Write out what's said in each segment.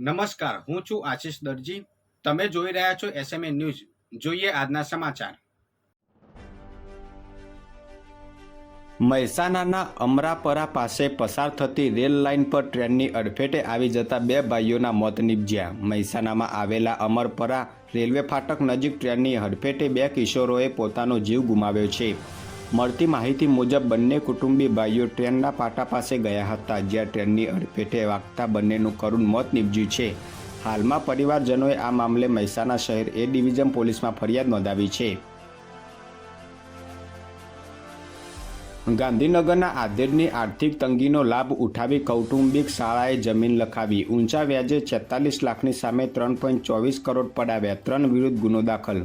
નમસ્કાર, હું છું આશિષ દરજી. તમે જોઈ રહ્યા છો એસએમએ ન્યૂઝ જોઈએ આજના સમાચાર. મહેસાણાના અમરાપરા પાસે પસાર થતી રેલ લાઇન પર ટ્રેનની અડફેટે આવી જતા બે ભાઈઓના મોત નીપજ્યા. મહેસાણામાં આવેલા અમરપરા રેલવે ફાટક નજીક ટ્રેનની હડફેટે બે કિશોરોએ પોતાનો જીવ ગુમાવ્યો છે. મળતી માહિતી મુજબ બંને કુટુંબી ભાઈઓ ટ્રેનના પાટા પાસે ગયા હતા, જ્યાં ટ્રેનની અડફેટે વાગતા બંનેનું કરુણ મોત નીપજ્યું છે. હાલમાં પરિવારજનોએ આ મામલે મહેસાણા શહેર એ ડિવિઝન પોલીસમાં ફરિયાદ નોંધાવી છે. ગાંધીનગરના આધેડની આર્થિક તંગીનો લાભ ઉઠાવી કૌટુંબિક શાળાએ જમીન લખાવી. ઊંચા વ્યાજે છેતાલીસ લાખની સામે ત્રણ પોઈન્ટ ચોવીસ કરોડ પડાવ્યા, ત્રણ વિરુદ્ધ ગુનો દાખલ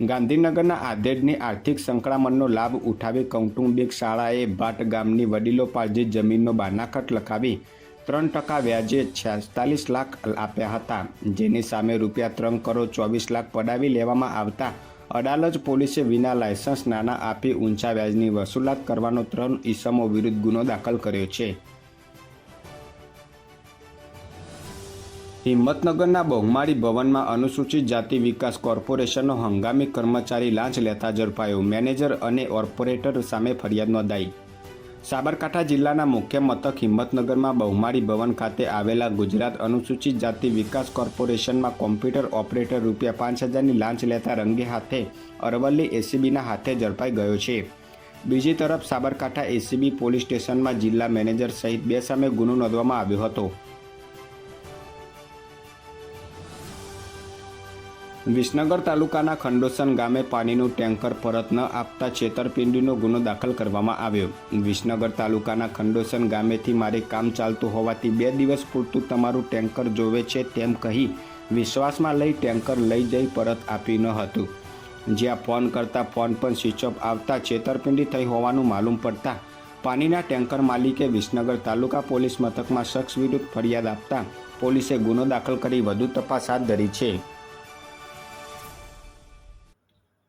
ગાંધીનગરના આધેડની આર્થિક સંકળામણનો લાભ ઉઠાવી કૌટુંબિક શાળાએ ભાટ ગામની વડીલો પાસે જમીનનો બાનાખટ લખાવી ત્રણ ટકા વ્યાજે છેતાલીસ લાખ આપ્યા હતા, જેની સામે રૂપિયા ત્રણ કરોડ ચોવીસ લાખ પડાવી લેવામાં આવતા અડાલજ પોલીસે વિના લાયસન્સ નાણાં આપી ઊંચા વ્યાજની વસૂલાત કરવાનો ત્રણ ઈસમો વિરુદ્ધ ગુનો દાખલ કર્યો છે. હિંમતનગરના બહુમાળી ભવનમાં અનુસૂચિત જાતિ વિકાસ કોર્પોરેશનનો હંગામી કર્મચારી લાંચ લેતા ઝડપાયો મેનેજર અને ઓર્પોરેટર સામે ફરિયાદ નોંધાઈ. સાબરકાંઠા જિલ્લાના મુખ્ય મથક હિંમતનગરમાં બહુમાળી ભવન ખાતે આવેલા ગુજરાત અનુસૂચિત જાતિ વિકાસ કોર્પોરેશનમાં કોમ્પ્યુટર ઓપરેટર રૂપિયા પાંચ હજારની લાંચ લેતા રંગે હાથે અરવલ્લી એસીબીના હાથે ઝડપાઈ ગયો છે. બીજી તરફ સાબરકાંઠા એસીબી પોલીસ સ્ટેશનમાં જિલ્લા મેનેજર સહિત બે સામે ગુનો નોંધવામાં આવ્યો હતો. વિસનગર તાલુકાના ખંડોસન ગામે પાણીનું ટેન્કર પરત ન આપતા છેતરપિંડીનો ગુનો દાખલ કરવામાં આવ્યો. વિસનગર તાલુકાના ખંડોસન ગામેથી મારે કામ ચાલતું હોવાથી બે દિવસ પૂરતું તમારું ટેન્કર જોવે છે તેમ કહી વિશ્વાસમાં લઈ ટેન્કર લઈ જઈ પરત આપ્યું ન હતું. જ્યાં ફોન કરતા ફોન પણ સ્વિચ ઓફ આવતા છેતરપિંડી થઈ હોવાનું માલુમ પડતા પાણીના ટેન્કર માલિકે વિસનગર તાલુકા પોલીસ મથકમાં શખ્સ વિરુદ્ધ ફરિયાદ આપતા પોલીસે ગુનો દાખલ કરી વધુ તપાસ હાથ ધરી છે.